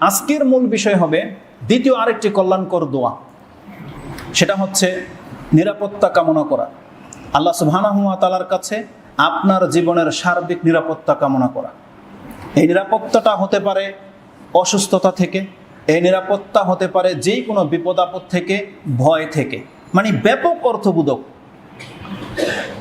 আজকের মূল বিষয় হবে দ্বিতীয় আরেকটি কল্যাণকর দোয়া। সেটা হচ্ছে নিরাপত্তা কামনা করা। আল্লাহ সুবহানাহুয়া তালার কাছে আপনার জীবনের সার্বিক নিরাপত্তা কামনা করা। এই নিরাপত্তাটা হতে পারে অসুস্থতা থেকে, এই নিরাপত্তা হতে পারে যে কোনো বিপদ আপদ থেকে, ভয় থেকে। মানে ব্যাপক অর্থবোধক।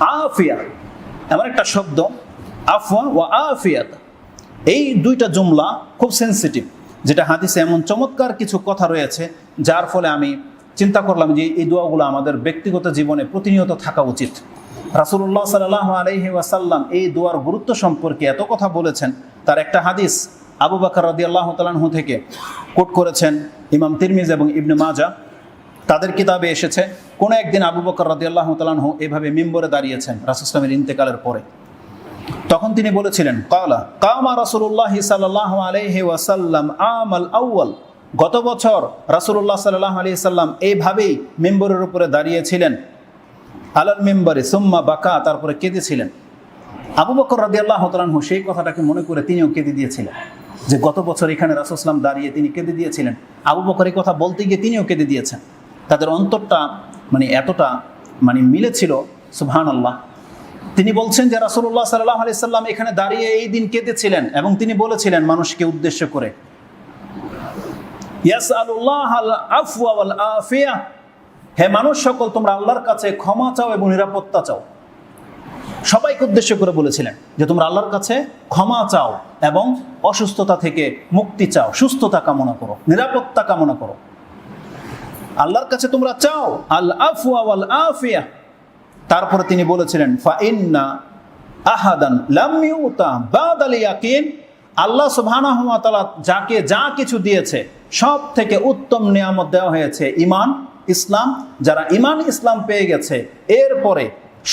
আফিয়া, এমন একটা শব্দ, আফওয়া ও আফিয়াত। এই দুইটা জুমলা খুব সেন্সিটিভ যেটা হাদিসে এমন চমৎকার কিছু কথা রয়েছে, যার ফলে আমি চিন্তা করলাম যে এই দোয়াগুলো আমাদের ব্যক্তিগত জীবনে প্রতিনিয়ত থাকা উচিত। রাসুল্লাহ সাল্লাহ আলহি ওয়াসাল্লাম এই দোয়ার গুরুত্ব সম্পর্কে এত কথা বলেছেন, তার একটা হাদিস আবু বাকর রদি আল্লাহ তালাহু থেকে কোট করেছেন ইমাম তিরমিজ এবং ইবনে মাজা তাদের কিতাবে এসেছে, কোনো একদিন আবু বকর রদি আল্লাহ তালাহু এভাবে মেম্বরে দাঁড়িয়েছেন রাসুসলামের ইন্তেকালের পরে। তখন তিনি বলেছিলেন, কালা, কামা রাসুল্লাহ সাল্লাহ আলহি ওয়াসাল্লাম আমাল আউ্য়াল। গত বছর রাসুল্লাহ সাল্লাহ আলি সাল্লাম এইভাবেই মেম্বরের উপরে দাঁড়িয়েছিলেন। আলাল মেম্বরে সুম্মা বাকা, তারপরে কেঁদেছিলেন। আবু বকর রাদি আল্লাহ তালাহু সেই কথাটাকে মনে করে তিনিও কেঁদে দিয়েছিলেন। যে গত বছর এখানে রাসুসলাম দাঁড়িয়ে তিনি কেঁদে দিয়েছিলেন। আবু বকর এই কথা বলতে গিয়ে তিনিও কেঁদে দিয়েছেন। তাদের অন্তরটা মানে এতটা মানে মিলেছিল সুবহান আল্লাহ তিনি বলছেন যে রাসুল্লাহ সাল্লাহ আলি সাল্লাম এখানে দাঁড়িয়ে এই দিন কেঁদেছিলেন এবং তিনি বলেছিলেন মানুষকে উদ্দেশ্য করে। হে মানুষ সকল, তোমরা আল্লাহর কাছে ক্ষমা চাও এবং নিরাপত্তা চাও। সবাইকে উদ্দেশ্য করে বলেছিলেন যে তোমরা আল্লাহর কাছে ক্ষমা চাও এবং অসুস্থতা থেকে মুক্তি চাও, সুস্থতা কামনা করো, নিরাপত্তা কামনা করো। আল্লাহর কাছে তোমরা চাও আল আফওয়া আফিয়া তারপরে তিনি বলেছিলেন ফা ইন্না আহাদান লাম ইউতা বাদাল ইয়াকিন। আল্লাহ সুবহানাহু ওয়া যাকে যা কিছু দিয়েছে সব থেকে উত্তম নিয়ামত দেওয়া হয়েছে ইমান ইসলাম। যারা ইমান ইসলাম পেয়ে গেছে, এরপরে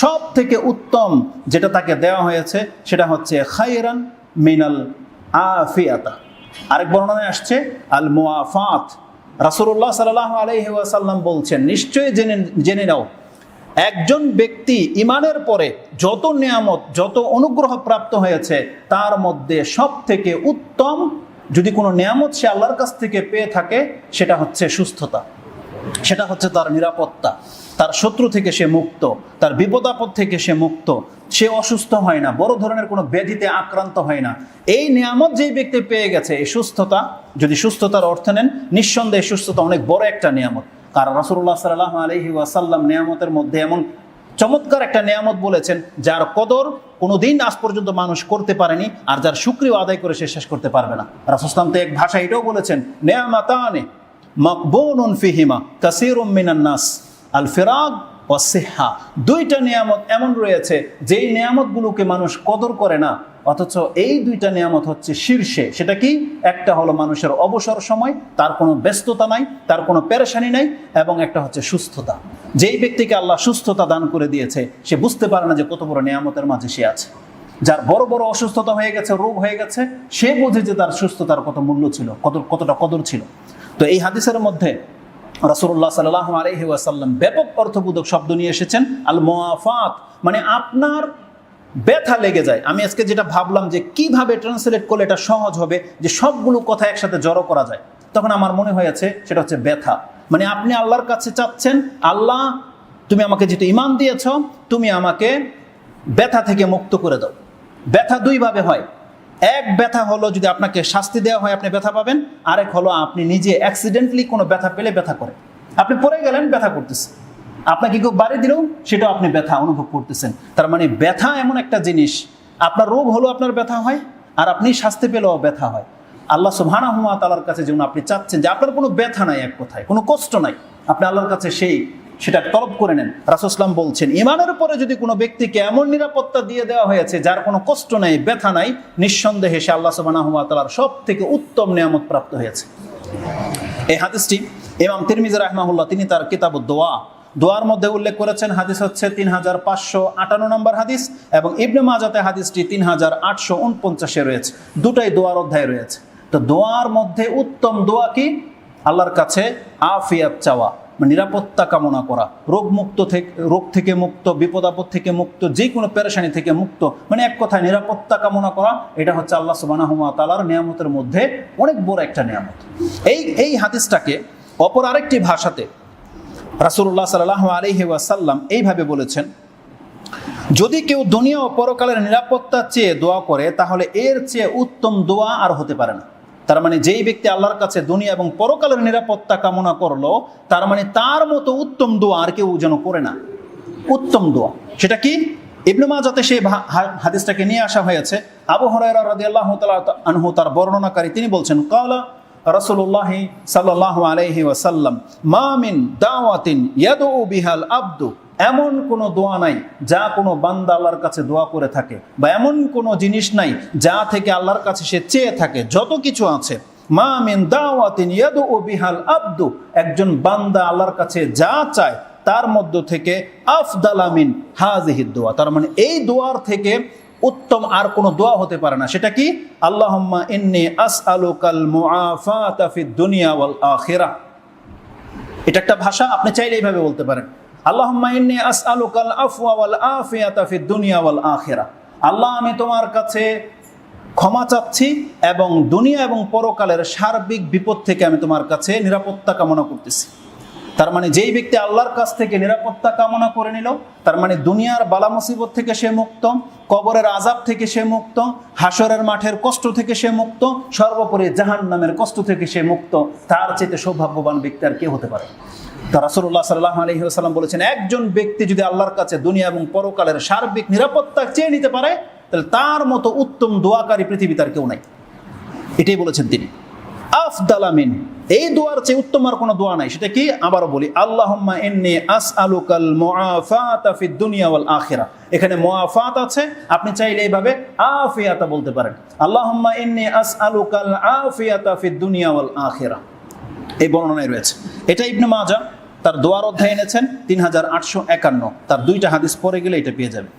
সব থেকে উত্তম যেটা তাকে দেওয়া হয়েছে, সেটা হচ্ছে খাইরান মিনাল আফিয়াতা। আরেক বর্ণনায় আসছে, আল মুআফাত। রাসূলুল্লাহ সাল্লাল্লাহু আলাইহি ওয়াসাল্লাম বলছেন, নিশ্চয়ই জেনে জেনে নাও একজন ব্যক্তি ইমানের পরে যত নিয়ামত, যত অনুগ্রহ প্রাপ্ত হয়েছে, তার মধ্যে সব থেকে উত্তম যদি কোনো নিয়ামত সে আল্লাহর কাছ থেকে পেয়ে থাকে, সেটা হচ্ছে সুস্থতা। সেটা হচ্ছে তার নিরাপত্তা। তার শত্রু থেকে সে মুক্ত, তার বিপদ আপদ থেকে সে মুক্ত। সে অসুস্থ হয় না, বড় ধরনের কোনো ব্যাধিতে আক্রান্ত হয় না। এই নিয়ামত যেই ব্যক্তি পেয়ে গেছে, এই সুস্থতা, যদি সুস্থতার অর্থ নেন, নিঃসন্দেহে সুস্থতা অনেক বড় একটা নিয়ামত। কারণ রাসুল্লাহ সাল্লাহ আলহি ওয়াসাল্লাম নিয়ামতের মধ্যে এমন চমৎকার একটা নিয়ামত বলেছেন, যার কদর কোনোদিন আজ পর্যন্ত মানুষ করতে পারেনি আর যার সুক্রিয় আদায় করে সে শেষ করতে পারবে না। রাসুসলাম তো এক ভাষা এটাও বলেছেন, নেয়ামাতানে মকবুন ফিহিমা কাসিরুম মিনান নাস, আল ফিরাগ সিহা। দুইটা নিয়ামত এমন রয়েছে, যেই নিয়ামতগুলোকে মানুষ কদর করে না অথচ এই দুইটা নিয়ামত হচ্ছে শীর্ষে। সেটা কি? একটা হলো মানুষের অবসর সময়, তার কোনো ব্যস্ততা নাই, তার কোনো পেরেশানি নাই, এবং একটা হচ্ছে সুস্থতা। যেই ব্যক্তিকে আল্লাহ সুস্থতা দান করে দিয়েছে, সে বুঝতে পারে না যে কত বড় নিয়ামতের মাঝে সে আছে। যার বড় বড় অসুস্থতা হয়ে গেছে, রোগ হয়ে গেছে, সে বোঝে যে তার সুস্থতার কত মূল্য ছিল, কত, কতটা কদর ছিল। তো এই হাদিসের মধ্যে রাসুল্লাহ সাল্লাহ আলহি ব্যাপক অর্থবোধক শব্দ নিয়ে এসেছেন আল মোয়াফাত মানে আপনার ব্যথা লেগে যায়। আমি আজকে যেটা ভাবলাম যে কীভাবে ট্রান্সলেট করলে এটা সহজ হবে, যে সবগুলো কথা একসাথে জড়ো করা যায়। তখন আমার মনে হয়েছে সেটা হচ্ছে ব্যথা। মানে আপনি আল্লাহর কাছে চাচ্ছেন, আল্লাহ, তুমি আমাকে যেটা ইমান দিয়েছ, তুমি আমাকে ব্যথা থেকে মুক্ত করে দাও। ব্যথা দুইভাবে হয়। এক ব্যথা হলো যদি আপনাকে শাস্তি দেওয়া হয়, আপনি ব্যথা পাবেন। আরেক হলো আপনি নিজে অ্যাক্সিডেন্টলি কোনো ব্যথা পেলে ব্যথা করে। আপনি পড়ে গেলেন, ব্যথা করতেছেন আপনাকে কেউ বাড়ি দিলেও সেটাও আপনি ব্যথা অনুভব করতেছেন। তার মানে ব্যথা এমন একটা জিনিস, আপনার রোগ হলো আপনার ব্যথা হয় আর আপনি শাস্তি পেলেও ব্যথা হয়। আল্লাহ সুবহানা হুয়া তালার কাছে যেমন আপনি চাচ্ছেন যে আপনার কোনো ব্যথা নাই এক কথায়, কোনো কষ্ট নাই, আপনি আল্লাহর কাছে সেই, সেটা তলব করে নেন। রাসুসলাম বলছেন ইমানের পরে যদি কোনো ব্যক্তিকে এমন নিরাপত্তা দিয়ে দেওয়া হয়েছে যার কোনো কষ্ট নাই, ব্যথা নাই, নিঃসন্দেহে সে আল্লাহ সুবাহ তালার সব থেকে উত্তম নিয়ামত প্রাপ্ত হয়েছে। এই হাদিসটি ইমাম তিরমিজ রাহমাহুল্লাহ, তিনি তার কিতাব দোয়া দোয়ার মধ্যে উল্লেখ করেছেন, হাদিস হচ্ছে তিন হাজার পাঁচশো আটান্ন নম্বর হাদিস এবং ইবনে মাজাতে হাদিসটি তিন হাজার আটশো উনপঞ্চাশে রয়েছে। দুটাই দোয়ার অধ্যায় রয়েছে। তো দোয়ার মধ্যে উত্তম দোয়া কি? আল্লাহর কাছে আফিয়াত চাওয়া নিরাপত্তা কামনা করা রোগ মুক্ত থেকে, রোগ থেকে মুক্ত, বিপদ আপদ থেকে মুক্ত যে কোনো পেরেশানি থেকে মুক্ত মানে এক কথায় নিরাপত্তা কামনা করা, এটা হচ্ছে আল্লাহ সুবানাহুমা তালার নিয়ামতের মধ্যে অনেক বড় একটা নিয়ামত। এই এই হাদিসটাকে অপর আরেকটি ভাষাতে রাসুল্লাহ সাল্লাহ আলহি ওয়াসাল্লাম এইভাবে বলেছেন, যদি কেউ দুনিয়া ও পরকালের নিরাপত্তা চেয়ে দোয়া করে, তাহলে এর চেয়ে উত্তম দোয়া আর হতে পারে না। তার মানে যেই ব্যক্তি আল্লাহর কাছে দুনিয়া এবং পরকালের নিরাপত্তা কামনা করল, তার মানে তার মতো উত্তম দোয়া আর কেউ যেন করে না। উত্তম দোয়া। সেটা কি? ইবনু মাজাতে সেই হাদিসটাকে নিয়ে আসা হয়েছে। আবু হরাইরা রাদিয়াল্লাহু তাআলা আনহু তার বর্ণনাকারী তিনি বলছেন, কালা রাসূলুল্লাহি সাল্লাল্লাহু আলাইহি ওয়াসাল্লাম, মা মিন দাওয়াতিন ইয়াদউ বিহাল আব্দু এমন কোনো দোয়া নাই যা কোনো বান্দা আল্লাহর কাছে দোয়া করে থাকে, বা এমন কোনো জিনিস নাই যা থেকে আল্লাহর কাছে সে চেয়ে থাকে, যত কিছু আছে। মা মিন দাওয়াতিন ইয়াদউ বিহাল আব্দু একজন বান্দা আল্লাহর কাছে যা চায় তার মধ্য থেকে আফদালামিন হাজিহিদ দোয়া। তার মানে এই দোয়ার থেকে উত্তম আর কোনো দোয়া হতে পারে না। সেটা কি? আল্লাহুম্মা ইন্নি আসআলুকাল মুআফাতা ফিদ দুনিয়া ওয়াল আখিরাহ এটা একটা ভাষা, আপনি চাইলে এইভাবে বলতে পারেন। আল্লাহুম্মা ইন্নি আসআলুকাল আফওয়া ওয়াল আফিয়াতা ফিদ দুনিয়া ওয়াল আখিরাহ আল্লাহ, আমি তোমার কাছে ক্ষমা চাচ্ছি এবং দুনিয়া এবং পরকালের সার্বিক বিপদ থেকে আমি তোমার কাছে নিরাপত্তা কামনা করতেছি। তার মানে যেই ব্যক্তি আল্লাহর কাছ থেকে নিরাপত্তা কামনা করে নিল, তার মানে দুনিয়ার বালা মুসিবত থেকে সে মুক্ত, কবরের আজাব থেকে সে মুক্ত হাসরের মাঠের কষ্ট থেকে সে মুক্ত, সর্বোপরি জাহান নামের কষ্ট থেকে সে মুক্ত, তার চেয়ে সৌভাগ্যবান ব্যক্তি আর কে হতে পারে? তা রাসুল্লাহ সাল্লাহ আলহিহাল্লাম বলেছেন, একজন ব্যক্তি যদি আল্লাহর কাছে দুনিয়া এবং পরকালের সার্বিক নিরাপত্তা চেয়ে নিতে পারে, তাহলে তার মতো উত্তম দোয়াকারী পৃথিবীতে আর কেউ নাই। এটাই বলেছেন তিনি। আফদালামিন। এই দোয়ার চেয়ে উত্তম আর কোনো দোয়া নাই। সেটা কি? আবারও বলি, আল্লাহুম্মা ইন্নি আসআলুকাল মুআফাতা ফিদ দুনিয়া ওয়াল আখিরা। এখানে মুআফাত আছে, আপনি চাইলে এইভাবে আফিয়াতা বলতে পারেন। আল্লাহুম্মা ইন্নি আসআলুকাল আফিয়াতা ফিদ দুনিয়া ওয়াল আখিরা। এই বর্ণনায় রয়েছে। এটা ইবনে মাজা তার দোয়ার অধ্যায় এনেছেন, তিন হাজার আটশো একান্ন। তার দুইটা হাদিস পরে গেলে এটা পেয়ে যাবে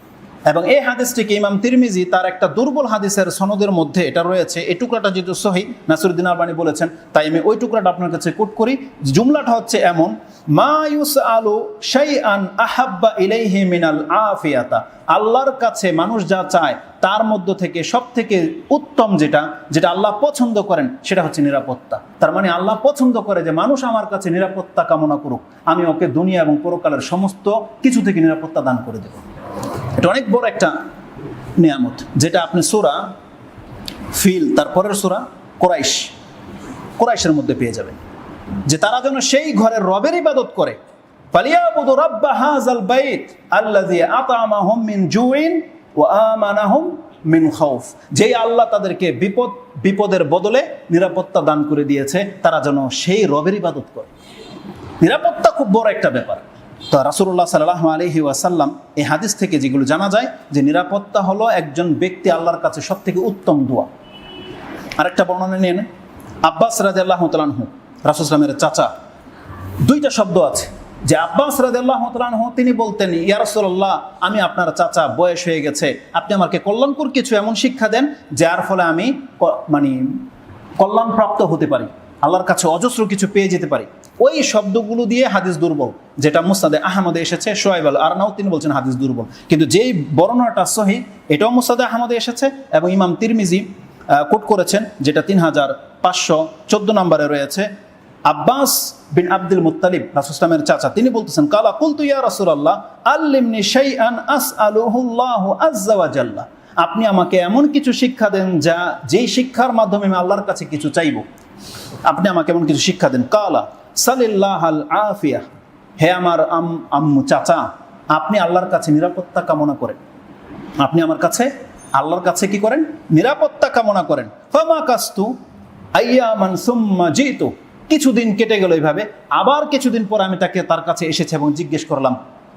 এবং এই হাদিসটিকে ইমাম তিরমিজি তার একটা দুর্বল হাদিসের সনদের মধ্যে এটা রয়েছে। এই টুকরাটা যেহেতু সহি, নাসরুদ্দিন আলবানি বলেছেন, তাই আমি ওই টুকরাটা আপনার কাছে কোট করি। জুমলাটা হচ্ছে এমন, মা ইউস আলু শাই আন আহাব্বা ইলাইহি মিনাল আফিয়াতা। আল্লাহর কাছে মানুষ যা চায়, তার মধ্য থেকে সব থেকে উত্তম যেটা যেটা আল্লাহ পছন্দ করেন, সেটা হচ্ছে নিরাপত্তা। তার মানে আল্লাহ পছন্দ করে যে মানুষ আমার কাছে নিরাপত্তা কামনা করুক, আমি ওকে দুনিয়া এবং পরকালের সমস্ত কিছু থেকে নিরাপত্তা দান করে দেব। এটা অনেক বড় একটা নিয়ামত, যেটা আপনি সুরা ফিল, তারপরের সুরা কোরাইশ, কোরাইশের মধ্যে পেয়ে যাবেন। যে তারা যেন সেই ঘরের রবের ইবাদত করে। ফালিয়াবুদু রাব্বা হাযাল বাইত আল্লাযী আত'আমাহুম মিন জুইন ওয়া আমানাহুম মিন খাউফ। যেই আল্লাহ তাদেরকে বিপদ, বিপদের বদলে নিরাপত্তা দান করে দিয়েছে, তারা যেন সেই রবের ইবাদত করে। নিরাপত্তা খুব বড় একটা ব্যাপার। তো রাসুল্লাহ সাল্লাহ আলহি ওয়াসাল্লাম এই হাদিস থেকে যেগুলো জানা যায় যে নিরাপত্তা হলো একজন ব্যক্তি আল্লাহর কাছে সব থেকে উত্তম দোয়া। আরেকটা বর্ণনা নিয়ে নেন আব্বাস রাজ আল্লাহ তালানহু রাসুসলামের চাচা। দুইটা শব্দ আছে। যে আব্বাস রাজ আল্লাহ তালানহু তিনি বলতেন ইয়ারসোল্লাহ আমি আপনার চাচা, বয়স হয়ে গেছে। আপনি আমাকে কল্যাণকর কিছু এমন শিক্ষা দেন, যার ফলে আমি মানে কল্যাণপ্রাপ্ত হতে পারি। আল্লাহর কাছে অজস্র কিছু পেয়ে যেতে পারি। ওই শব্দগুলো দিয়ে হাদিস দুর্বল, যেটা মুস্তাদে আহমদে এসেছে সোয়াইব আল আরনাও তিনি বলছেন হাদিস দুর্বল। কিন্তু যেই বর্ণনাটা সহি, এটাও মুস্তাদে আহমদে এসেছে এবং ইমাম তিরমিজি কোট করেছেন, যেটা তিন হাজার পাঁচশো চোদ্দ নম্বরে রয়েছে। আব্বাস বিন আব্দুল মুত্তালিব রাসুসলামের চাচা, তিনি বলতেছেন, কালা কুলতু ইয়া রাসূলুল্লাহ, আল্লিমনি শাইআন আসআলুহুল্লাহু আজ্জা ওয়া জাল্লা। আপনি আমাকে এমন কিছু শিক্ষা দেন যা, যেই শিক্ষার মাধ্যমে আমি আল্লাহর কাছে কিছু চাইব। আপনি আমাকে এমন কিছু শিক্ষা দেন। কালা সালিল্লাহ আল আফিয়া। হে আমার আম, আম্মু, চাচা, আপনি আল্লাহর কাছে নিরাপত্তা কামনা করেন। আপনি আমার কাছে আল্লাহর কাছে কি করেন? নিরাপত্তা কামনা করেন। ফামা কাস্তু আইয়ামান সুম্মা জিতু। কিছুদিন কেটে গেল এইভাবে। আবার কিছুদিন পর আমি তাকে তার কাছে এসেছে এবং জিজ্ঞেস করলাম,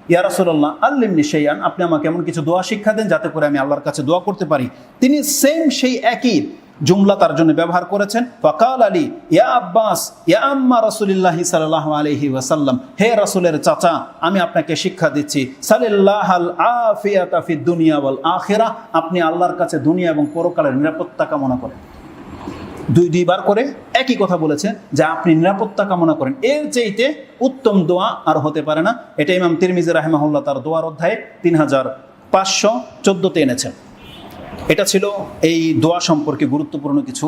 ইয়া রাসূলুল্লাহ, আল্লিমনি শাইআন, আপনি আমাকে এমন কিছু দোয়া শিক্ষা দেন যাতে করে আমি আল্লাহর কাছে দোয়া করতে পারি? তিনি সেম সেই একই জুমলা তার জন্য ব্যবহার করেছেন। ফকাল আলী, ইয়া আব্বাস, ইয়া আম্মা রাসূলুল্লাহি সাল্লাল্লাহু আলাইহি ওয়াসাল্লাম, হে রাসূলের চাচা, আমি আপনাকে শিক্ষা দিচ্ছি। সালিল্লাহ আল আফিয়াতা ফিদ দুনিয়া ওয়াল আখিরা, আপনি আল্লাহর কাছে দুনিয়া এবং পরকালের নিরাপত্তা কামনা করেন। দুই দুইবার করে একই কথা বলেছেন যে আপনি নিরাপত্তা কামনা করেন। এর চাইতে উত্তম দোয়া আর হতে পারে না। এটা ইমাম তিরমিজি রাহেমাহুল্লাহ তার দোয়ার অধ্যায়ে তিন হাজার পাঁচশো চোদ্দোতে এনেছেন। এটা ছিল এই দোয়া সম্পর্কে গুরুত্বপূর্ণ কিছু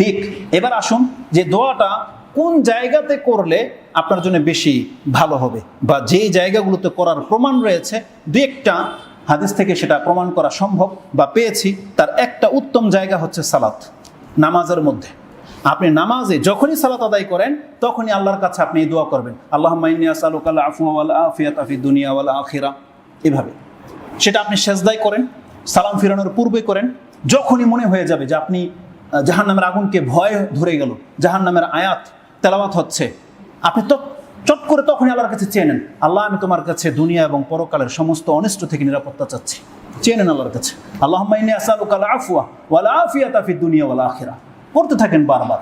দিক। এবার আসুন যে দোয়াটা কোন জায়গাতে করলে আপনার জন্য বেশি ভালো হবে বা যেই জায়গাগুলোতে করার প্রমাণ রয়েছে, দু একটা হাদিস থেকে সেটা প্রমাণ করা সম্ভব বা পেয়েছি। তার একটা উত্তম জায়গা হচ্ছে সালাত, নামাজের মধ্যে। আপনি নামাজে যখনই সালাত আদায় করেন, তখনই আল্লাহর কাছে আপনি দোয়া করবেন আল্লাহ আসালুকাল আফু ওয়াল আফিয়াত আফি দুনিয়া আখিরা এভাবে। সেটা আপনি সেজদাই করেন সালাম ফিরানোর পূর্বে করেন, যখনই মনে হয়ে যাবে যে আপনি জাহান নামের আগুনকে ভয় ধরে গেল জাহান নামের আয়াত, তেলাওয়াত হচ্ছে, আপনি তো চট করে তখনই আল্লাহর কাছে চেয়ে নেন, আল্লাহ আমি তোমার কাছে দুনিয়া এবং পরকালের সমস্ত অনিষ্ট থেকে নিরাপত্তা চাচ্ছি, চেয়ে নেন আল্লাহর কাছে। আল্লাহ আফুয়া ওয়ালা আফিয়া তাফি দুনিয়া ওয়ালা আখিরা করতে থাকেন বারবার।